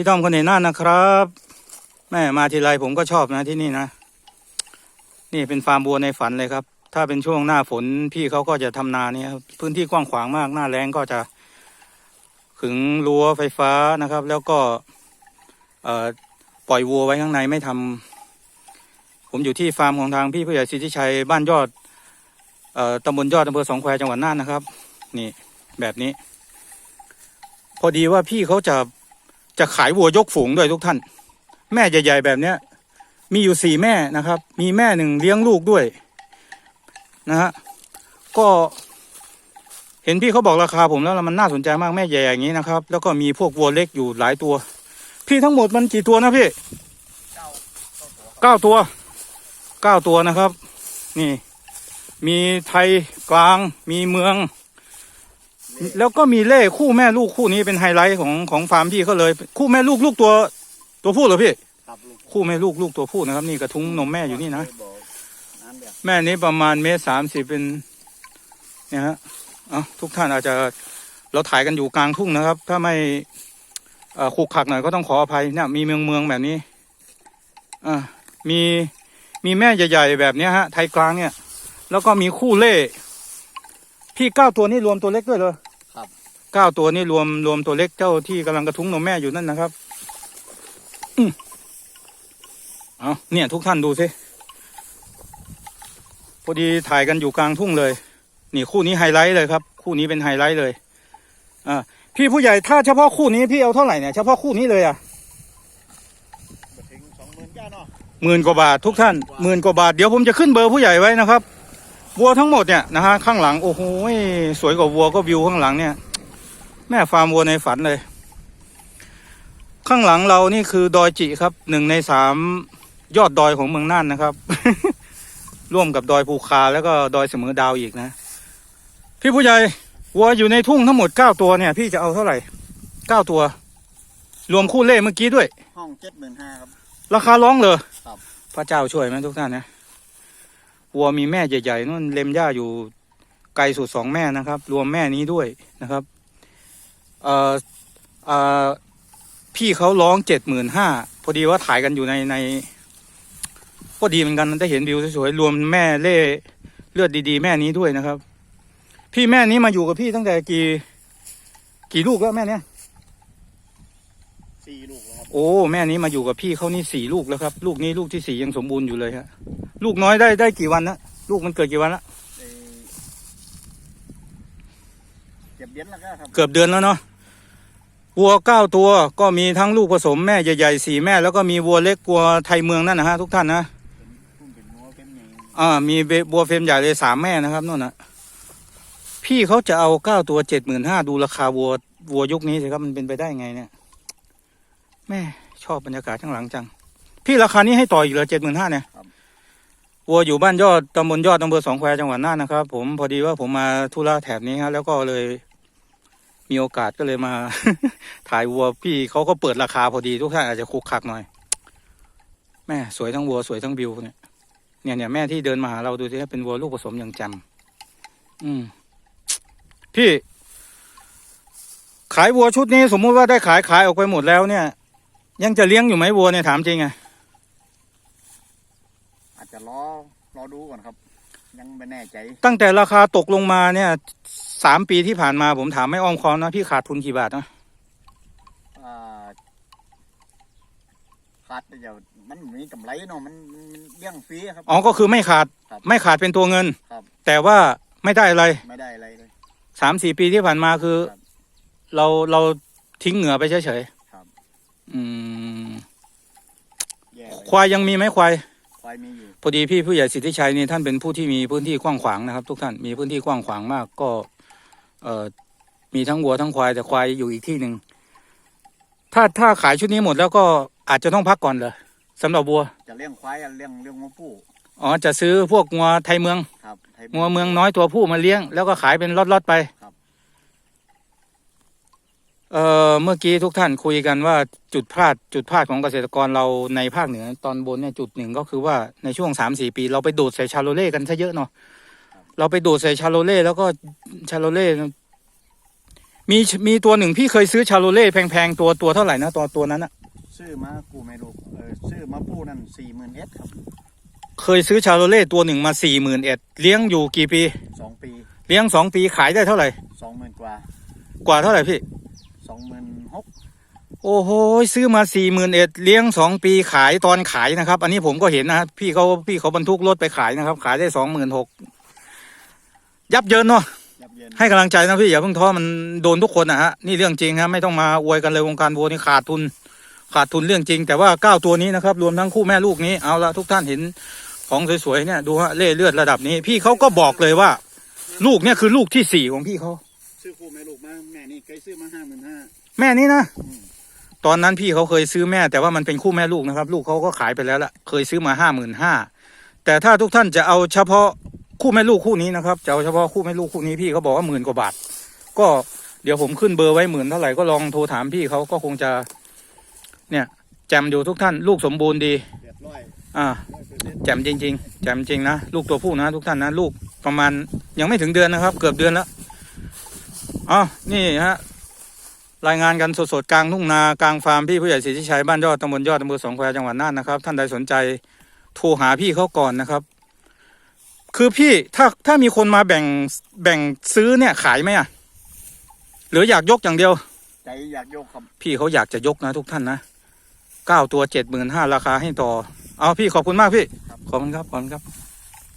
พี่ต้อมคนเหนน้านะครับ แม่มาทีไรผมก็ชอบนะที่นี่นะ นี่เป็นฟาร์มบัวในฝันเลยครับ ถ้าเป็นช่วงหน้าฝนพี่เขาก็จะทำนาเนี่ยพื้นที่กว้างขวางมากหน้าแรงก็จะขึงรั้วไฟฟ้านะครับ แล้วก็เอ่อปล่อยวัวไว้ข้างในไม่ทำผมอยู่ที่ฟาร์มของทางพี่ผู้ใหญ่สิทธิชัยบ้านยอดเอ่อตำบลยอดอำเภอสองแควจังหวัดน่านนะครับ นี่แบบนี้ พอดีว่าพี่เขาจะ จะขายวัวยกฝูงด้วยทุกท่าน แม่ใหญ่ ๆ แบบเนี้ย มีอยู่สี่แม่นะครับ มีแม่หนึ่งเลี้ยงลูกด้วยนะฮะก็เห็นพี่เขาบอกราคาผมแล้วแล้วมันน่าสนใจมากแม่ใหญ่อย่างนี้นะครับ แล้วก็มีพวกวัวเล็กอยู่หลายตัว พี่ทั้งหมดมันกี่ตัวนะพี่เก้าตัวเก้าตัวนะครับ นี่ มีไทยกลางมีเมือง แล้วก็มีเล่คู่แม่ลูกคู่นี้เป็นไฮไลท์ของของฟาร์มพี่เขาเลย คู่แม่ลูกลูกตัวตัวผู้เหรอพี่ครับลูกคู่แม่ลูกลูกตัวผู้นะครับ นี่กระทุ้งนมแม่อยู่นี่นะบอกน้ำเดือดแม่นี้ประมาณเมตรสามสิบเป็นเนี่ยฮะเอาทุกท่านอาจจะเราถ่ายกันอยู่กลางทุ่งนะครับ ถ้าไม่เอ่อขรุกขลักหน่อยก็ต้องขออภัยเนี่ยมีเมืองเมืองแบบนี้อ่ามีมีแม่ใหญ่ๆแบบเนี้ยฮะไทยกลางเนี่ย แล้วก็มีคู่เล่พี่เก้าตัวนี่รวมตัวเล็กด้วยเหรอครับ เก้าตัวนี่รวมรวมตัวเล็กเจ้าที่กำลังกระทุ้งนมแม่อยู่นั่นนะครับอืมเอาเนี่ย ทุกท่านดูสิพอดีถ่ายกันอยู่กลางทุ่งเลย นี่คู่นี้ไฮไลท์เลยครับ คู่นี้เป็นไฮไลท์เลยอ่าพี่ผู้ใหญ่ถ้าเฉพาะคู่นี้พี่เอาเท่าไหร่เนี่ยเฉพาะคู่นี้เลยอะมาถึงสองหมื่นเก้าเนาะหมื่นกว่าบาททุกท่านหมื่นกว่าบาทเดี๋ยวผมจะขึ้นเบอร์ผู้ใหญ่ไว้นะครับวัวทั้งหมดเนี่ยนะฮะข้างหลังโอ้โหสวยกว่าวัวก็วิวข้างหลังเนี่ย แม่ฟาร์มวัวในฝันเลย ข้างหลังเรานี่คือดอยจิครับหนึ่งในสามยอดดอยของเมืองน่านนะครับ ร่วมกับดอยภูคาแล้วก็ดอยเสมอดาวอีกนะ พี่ผู้ใหญ่วัวอยู่ในทุ่งทั้งหมดเก้าตัวเนี่ย พี่จะเอาเท่าไหร่เก้าตัว รวมคู่เล่เมื่อกี้ด้วย ห้องเจ็ดหมื่นห้าครับ ราคาร้องเลยครับ พระเจ้าช่วยไหมทุกท่านนะวัวมีแม่ใหญ่ๆนู่นเล็มหญ้าอยู่ไกลสุดสองแม่นะครับ รวมแม่นี้ด้วยนะครับ เอ่อเอ่อพี่เขาร้องเจ็ดหมื่นห้าพอดีว่าถ่ายกันอยู่ในในก็ดีเหมือนกันได้เห็นวิวสวยๆรวมแม่เล่เลือดดีๆ แม่นี้ด้วยนะครับ พี่แม่นี้มาอยู่กับพี่ตั้งแต่กี่ กี่ลูกแล้วแม่เนี้ยสี่ลูกแล้วครับโอ้แม่นี้มาอยู่กับพี่เขานี่สี่ลูกแล้วครับ ลูกนี้ลูกที่สี่ยังสมบูรณ์อยู่เลยฮะ ลูกน้อยได้ได้กี่วันนะลูกมันเกิดกี่วันละ เอ่อ เก็บเดือนแล้วก็ครับเกือบเดือนแล้วเนาะวัวเก้าตัวก็มีทั้งลูกผสมแม่ใหญ่ๆสี่แม่ แล้วก็มีวัวเล็กวัวไทยเมืองนั่นนะฮะทุกท่านนะพุ่มเป็นหัวเป็นหนึ่งอ่ามีเบบัวเฟรมใหญ่เลยสามแม่นะครับนู่นนะพี่เขาจะเอาเก้าตัวเจ็ดหมื่นห้าดูราคาวัววัวยุคนี้สิครับมันเป็นไปได้ไงเนี่ยแม่ชอบบรรยากาศข้างหลังจัง พี่ราคานี้ให้ต่ออีกเหรอเจ็ดหมื่นห้าเนี่ยวัวอยู่บ้านยอดตำบลยอดอำเภอสองแควจังหวัดน่านนะครับ ผมพอดีว่าผมมาธุระแถบนี้ฮะแล้วก็เลย มีโอกาสก็เลยมา ถ่ายวัวพี่เขาก็เปิดราคาพอดีทุกท่านอาจจะคุกคักหน่อย แม่สวยทั้งวัวสวยทั้งวิวเนี่ยเนี่ยเนี่ยแม่ที่เดินมาหาเราดูสิครับเป็นวัวลูกผสมอย่างจำอืม พี่ ขายวัวชุดนี้ สมมุติว่าได้ขายขายออกไปหมดแล้วเนี่ย ยังจะเลี้ยงอยู่ไหมวัวเนี่ยถามจริงไงอาจจะรอรอดูก่อนครับ ยังไม่แน่ใจ ตั้งแต่ราคาตกลงมาเนี่ย สามปีที่ผ่านมาผมถามไม่อ้อมค้อมนะพี่ขาดทุนกี่บาทนะอ่าขาดเดี๋ยวมันมีกำไรเนาะมันมันมันเลี้ยงฟรีครับ อ๋อก็คือไม่ขาดครับไม่ขาดเป็นตัวเงิน ครับ แต่ว่าไม่ได้อะไรไม่ได้อะไรเลย สามสี่ปีที่ผ่านมาคือ ครับเราเราทิ้งเหงื่อไปเฉยครับ ๆอืมแย่เลยควายยังมีไหมควาย ควายมีอยู่ พอดีพี่ผู้ใหญ่สิทธิชัยนี่ท่านเป็นผู้ที่มีพื้นที่กว้างขวางนะครับ ทุกท่านมีพื้นที่กว้างขวางมาก ก็ เอ่อมีทั้งวัวทั้งควายแต่ควายอยู่อีกที่หนึ่งถ้าถ้าขายชุดนี้หมดแล้วก็อาจจะต้องพักก่อนเลยสำหรับวัว จะเลี้ยงควายอะเลี้ยงเลี้ยงงูผู้อ๋อจะซื้อพวกงัวไทยเมืองครับไทยงัวเมืองน้อยตัวผู้มาเลี้ยง แล้วก็ขายเป็นล็อตๆไปครับเอ่อเมื่อกี้ทุกท่านคุยกันว่าจุดพลาดจุดพลาดของเกษตรกรเราในภาคเหนือตอนบนเนี่ยจุดหนึ่งก็คือว่าในช่วงสามสี่ปี เราไปดูดใส่ชาโลเล่กันซะเยอะเนาะ เราไปดูดใส่ชาโลเล่แล้วก็ชาโลเล่มีมีตัวหนึ่งพี่เคยซื้อชาโลเล่แพงๆตัวตัวเท่าไหร่นะตัวตัวนั้นอะซื้อมากูไม่รู้เออซื้อมาปูนั่นสี่หมื่นเอสครับ เคยซื้อชาโลเล่ตัวหนึ่งมาสี่หมื่นเอ็ดเลี้ยงอยู่กี่ปีสองปีเลี้ยงสองปีขายได้เท่าไหร่สองหมื่นกว่า กว่าเท่าไหร่พี่สองหมื่นหกโอ้โหซื้อมาสี่หมื่นเอ็ดเลี้ยงสองปีขายตอนขายนะครับ อันนี้ผมก็เห็นนะพี่เขาพี่เขาบรรทุกรถไปขายนะครับ ขายได้สองหมื่นหก ยับเยินเนาะยับเยินให้กำลังใจนะพี่อย่าเพิ่งท้อมันโดนทุกคนนะฮะนี่เรื่องจริงครับไม่ต้องมาอวยกันเลยวงการวัวนี่ขาดทุน ขาดทุนเรื่องจริง แต่ว่าเก้าตัวนี้นะครับรวมทั้งคู่แม่ลูกนี้เอาละทุกท่านเห็นของสวยๆเนี่ยดูฮะเล่เลือดระดับนี้ พี่เขาก็บอกเลยว่า ลูกเนี่ยคือลูกที่สี่ของพี่เขาซื้อคู่แม่ลูกมาแม่นี่เคยซื้อมาห้าหมื่นห้าแม่นี้นะอืมตอนนั้นพี่เขาเคยซื้อแม่แต่ว่ามันเป็นคู่แม่ลูกนะครับ ลูกเขาก็ขายไปแล้วละเคยซื้อมาห้าหมื่นห้าแต่ถ้าทุกท่านจะเอาเฉพาะ คู่แม่ลูกคู่นี้นะครับจะเอาเฉพาะคู่แม่ลูกคู่นี้พี่เขาบอกว่าหมื่นกว่าบาท ก็เดี๋ยวผมขึ้นเบอร์ไว้หมื่นเท่าไหร่ก็ลองโทรถามพี่เขาก็คงจะ เนี่ยแจมอยู่ทุกท่าน ลูกสมบูรณ์ดี อ่าร้อยเปอร์เซ็นต์แจมจริง ๆ แจมจริงนะลูกตัวผู้นะทุกท่านนะลูกประมาณยังไม่ถึงเดือนนะครับ เกือบเดือนแล้วอ๋อนี่ฮะรายงานกันสดๆกลางทุ่งนากลางฟาร์มพี่ผู้ใหญ่ศรีชัยบ้านยอดตำบลยอดอำเภอสองแควจังหวัดน่านนะครับ ท่านใดสนใจโทรหาพี่เขาก่อนนะครับ คือพี่ถ้าถ้ามีคนมาแบ่งแบ่งซื้อเนี่ยขายไหมอะ หรืออยากยกอย่างเดียว ใจอยากโยกครับ พี่เขาอยากจะยกนะทุกท่านนะเก้าตัวเจ็ดหมื่นห้าราคาให้ต่อ เอาพี่ขอบคุณมากพี่ ขอบคุณครับ ขอบคุณครับ